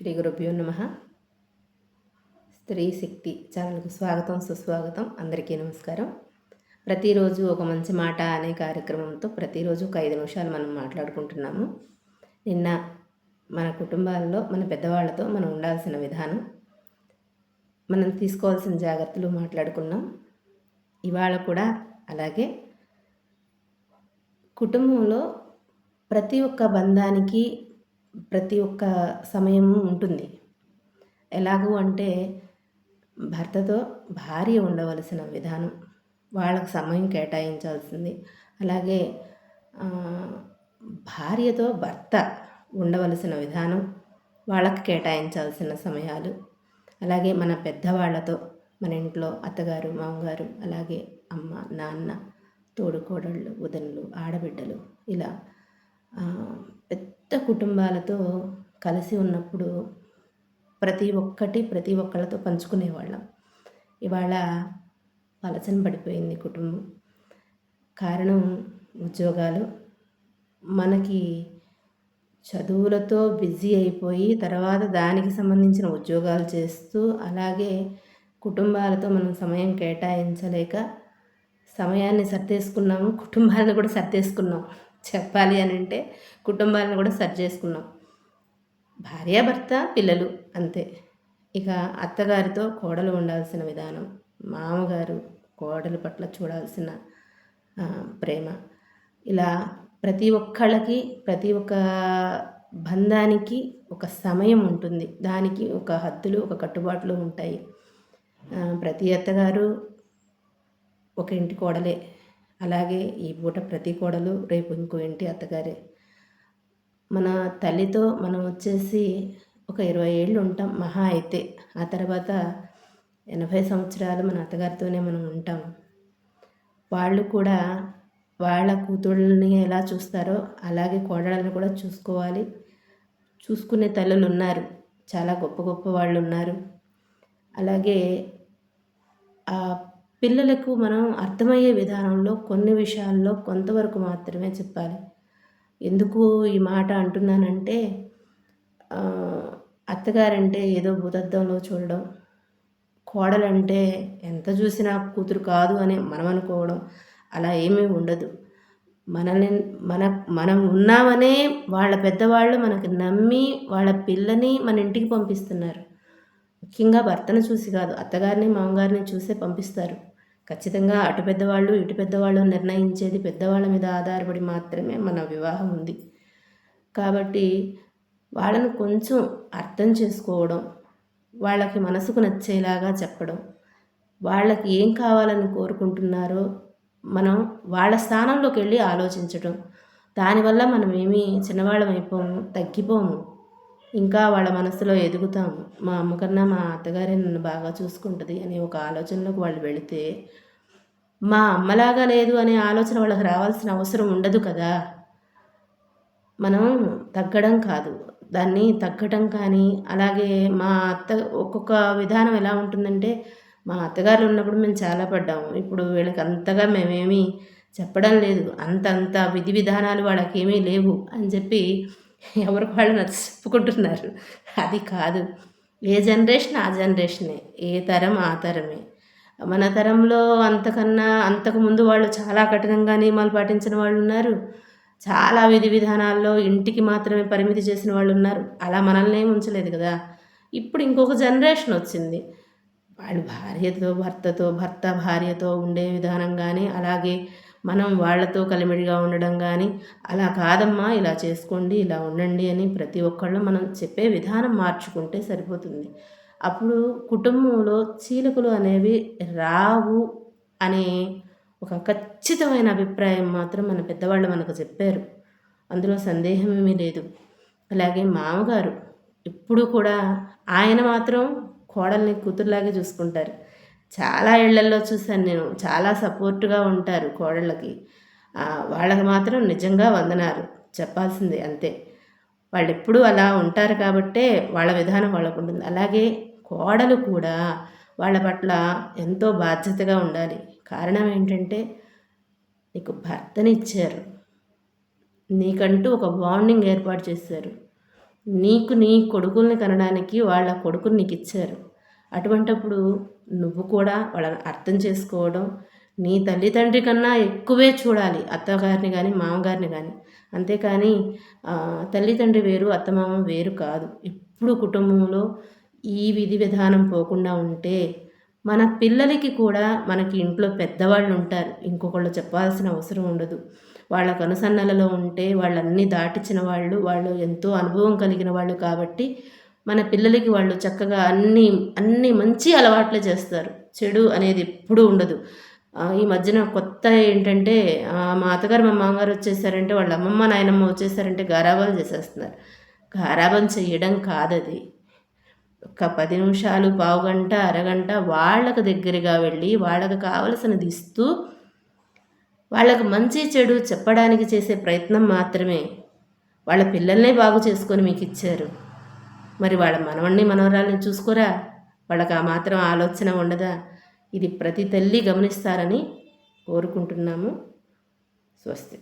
శ్రీ గురుభ్యో నమ. స్త్రీ శక్తి ఛానల్కు స్వాగతం సుస్వాగతం. అందరికీ నమస్కారం. ప్రతిరోజు ఒక మంచి మాట అనే కార్యక్రమంతో ప్రతిరోజు ఒక ఐదు నిమిషాలు మనం మాట్లాడుకుంటున్నాము. నిన్న మన కుటుంబాల్లో మన పెద్దవాళ్ళతో మనం ఉండాల్సిన విధానం మనం తీసుకోవాల్సిన జాగ్రత్తలు మాట్లాడుకున్నాం. ఇవాళ కూడా అలాగే కుటుంబంలో ప్రతి ఒక్క బంధానికి ప్రతి ఒక్క సమయము ఉంటుంది. ఎలాగూ అంటే భర్తతో భార్య ఉండవలసిన విధానం వాళ్ళకు సమయం కేటాయించాల్సింది. అలాగే భార్యతో భర్త ఉండవలసిన విధానం వాళ్ళకి కేటాయించాల్సిన సమయాలు. అలాగే మన పెద్దవాళ్ళతో మన ఇంట్లో అత్తగారు మామగారు అలాగే అమ్మ నాన్న తోడుకోడళ్ళు ఉదనులు ఆడబిడ్డలు ఇలా పెద్ద కుటుంబాలతో కలిసి ఉన్నప్పుడు ప్రతి ఒక్కటి ప్రతి ఒక్కళ్ళతో పంచుకునేవాళ్ళం. ఇవాళ పలసన పడిపోయింది కుటుంబం. కారణం ఉద్యోగాలు. మనకి చదువులతో బిజీ అయిపోయి తర్వాత దానికి సంబంధించిన ఉద్యోగాలు చేస్తూ అలాగే కుటుంబాలతో మనం సమయం కేటాయించలేక సమయాన్ని సర్దేసుకున్నాము కుటుంబాలను కూడా సర్దేసుకున్నాం చెప్పాలి అని అంటే కుటుంబాలను కూడా సరి చేసుకున్నాం. భార్యాభర్త పిల్లలు అంతే. ఇక అత్తగారితో కోడలు ఉండాల్సిన విధానం మామగారు కోడలు పట్ల చూడాల్సిన ప్రేమ. ఇలా ప్రతి ఒక్కళ్ళకి ప్రతి ఒక్క బంధానికి ఒక సమయం ఉంటుంది. దానికి ఒక హద్దులు ఒక కట్టుబాట్లు ఉంటాయి. ప్రతి అత్తగారు ఒక ఇంటి కోడలే. అలాగే ఈ పూట ప్రతి కోడలు రేపు ఇంకో ఇంటి అత్తగారే. మన తల్లితో మనం వచ్చేసి ఒక ఇరవై ఏళ్ళు ఉంటాం మహా అయితే. ఆ తర్వాత ఎనభై సంవత్సరాలు మన అత్తగారితోనే మనం ఉంటాం. వాళ్ళు కూడా వాళ్ళ కూతుళ్ళని ఎలా చూస్తారో అలాగే కోడళ్ళని కూడా చూసుకోవాలి. చూసుకునే తల్లులు ఉన్నారు. చాలా గొప్ప గొప్ప వాళ్ళు ఉన్నారు. అలాగే ఆ పిల్లలకు మనం అర్థమయ్యే విధానంలో కొన్ని విషయాల్లో కొంతవరకు మాత్రమే చెప్పాలి. ఎందుకు ఈ మాట అంటున్నానంటే అత్తగారంటే ఏదో భూతద్దంలో చూడడం కోడలంటే ఎంత చూసినా కూతురు కాదు అని మనం అనుకోవడం అలా ఏమీ ఉండదు. మనల్ని మన మనం ఉన్నామనే వాళ్ళ పెద్దవాళ్ళు మనకి నమ్మి వాళ్ళ పిల్లని మన ఇంటికి పంపిస్తున్నారు. ముఖ్యంగా భర్తను చూసి కాదు అత్తగారిని మామగారిని చూసే పంపిస్తారు. ఖచ్చితంగా అటు పెద్దవాళ్ళు ఇటు పెద్దవాళ్ళు నిర్ణయించేది పెద్దవాళ్ళ మీద ఆధారపడి మాత్రమే మన వివాహం ఉంది. కాబట్టి వాళ్ళను కొంచెం అర్థం చేసుకోవడం వాళ్ళకి మనసుకు నచ్చేలాగా చెప్పడం వాళ్ళకి ఏం కావాలని కోరుకుంటున్నారో మనం వాళ్ళ స్థానంలోకి వెళ్ళి ఆలోచించడం దానివల్ల మనం ఏమీ చిన్నవాళ్ళం అయిపోము తగ్గిపోము. ఇంకా వాళ్ళ మనసులో ఎదుగుతాము. మా అమ్మకన్నా మా అత్తగారే నన్ను బాగా చూసుకుంటుంది అనే ఒక ఆలోచనలోకి వాళ్ళు వెళితే మా అమ్మలాగా లేదు అనే ఆలోచన వాళ్ళకి రావాల్సిన అవసరం ఉండదు కదా. మనం తగ్గడం కాదు. దాన్ని తగ్గటం కానీ అలాగే మా అత్త ఒక్కొక్క విధానం ఎలా ఉంటుందంటే మా అత్తగారు ఉన్నప్పుడు మేము చాలా పడ్డాము. ఇప్పుడు వీళ్ళకి అంతగా మేమేమీ చెప్పడం లేదు. అంత అంత విధి విధానాలు వాళ్ళకేమీ లేవు అని చెప్పి ఎవరికి వాళ్ళు నచ్చ చెప్పుకుంటున్నారు అది కాదు. ఏ జనరేషన్ ఆ జనరేషనే. ఏ తరం ఆ తరమే. మన తరంలో అంతకన్నా అంతకుముందు వాళ్ళు చాలా కఠినంగా నియమాలు పాటించిన వాళ్ళు ఉన్నారు. చాలా విధి విధానాల్లో ఇంటికి మాత్రమే పరిమితి చేసిన వాళ్ళు ఉన్నారు. అలా మనల్ని ఉంచలేదు కదా. ఇప్పుడు ఇంకొక జనరేషన్ వచ్చింది. వాళ్ళు భార్యతో భర్తతో భర్త భార్యతో ఉండే విధానం కానీ అలాగే మనం వాళ్ళతో కలిమిడిగా ఉండడం కానీ అలా కాదమ్మా ఇలా చేసుకోండి ఇలా ఉండండి అని ప్రతి ఒక్కళ్ళు మనం చెప్పే విధానం మార్చుకుంటే సరిపోతుంది. అప్పుడు కుటుంబంలో చీలకులు అనేవి రావు అనే ఒక ఖచ్చితమైన అభిప్రాయం మాత్రం మన పెద్దవాళ్ళు మనకు చెప్పారు. అందులో సందేహం ఏమీ లేదు. అలాగే మామగారు ఎప్పుడు కూడా ఆయన మాత్రం కోడల్ని కూతురులాగే చూసుకుంటారు. చాలా ఇళ్ళలో చూశాను నేను. చాలా సపోర్ట్గా ఉంటారు కోడళ్ళకి. వాళ్ళకి మాత్రం నిజంగా వందనారు చెప్పాల్సింది అంతే. వాళ్ళు ఎప్పుడూ అలా ఉంటారు కాబట్టే వాళ్ళ విధానం వాళ్ళకు ఉంటుంది. అలాగే కోడలు కూడా వాళ్ళ పట్ల ఎంతో బాధ్యతగా ఉండాలి. కారణం ఏంటంటే నీకు భర్తనిచ్చారు నీకంటూ ఒక బాండింగ్ ఏర్పాటు చేశారు. నీకు నీ కొడుకుల్ని కనడానికి వాళ్ళ కొడుకుని నీకు ఇచ్చారు. అటువంటప్పుడు నువ్వు కూడా వాళ్ళని అర్థం చేసుకోవడం నీ తల్లిదండ్రి కన్నా ఎక్కువే చూడాలి అత్తగారిని కానీ మామగారిని కానీ అంతేకాని తల్లిదండ్రి వేరు అత్తమామ వేరు కాదు. ఇప్పుడు కుటుంబంలో ఈ విధి విధానం పోకుండా ఉంటే మన పిల్లలకి కూడా మనకి ఇంట్లో పెద్దవాళ్ళు ఉంటారు. ఇంకొకళ్ళు చెప్పాల్సిన అవసరం ఉండదు. వాళ్ళ కనుసన్నలలో ఉంటే వాళ్ళన్నీ దాటించిన వాళ్ళు వాళ్ళు ఎంతో అనుభవం కలిగిన వాళ్ళు కాబట్టి మన పిల్లలకి వాళ్ళు చక్కగా అన్ని అన్ని మంచి అలవాట్లు చేస్తారు. చెడు అనేది ఎప్పుడూ ఉండదు. ఈ మధ్యన కొత్త ఏంటంటే మా అత్తగారు మా మామగారు వచ్చేసారంటే వాళ్ళ అమ్మమ్మ నాయనమ్మ వచ్చేసారంటే గారాబాలు చేసేస్తున్నారు. గారాబం చేయడం కాదది. ఒక పది నిమిషాలు పావుగంట అరగంట వాళ్ళకు దగ్గరగా వెళ్ళి వాళ్ళకి కావలసినది ఇస్తూ వాళ్ళకు మంచి చెడు చెప్పడానికి చేసే ప్రయత్నం మాత్రమే వాళ్ళ పిల్లల్నే బాగు చేసుకొని మీకు ఇచ్చారు. మరి వాళ్ళ మనవణ్ణి మనవరాల్ని చూసుకోరా? వాళ్ళకి ఆ మాత్రం ఆలోచన ఉండదా? ఇది ప్రతి తల్లి గమనిస్తారని కోరుకుంటున్నాము. స్వస్తి.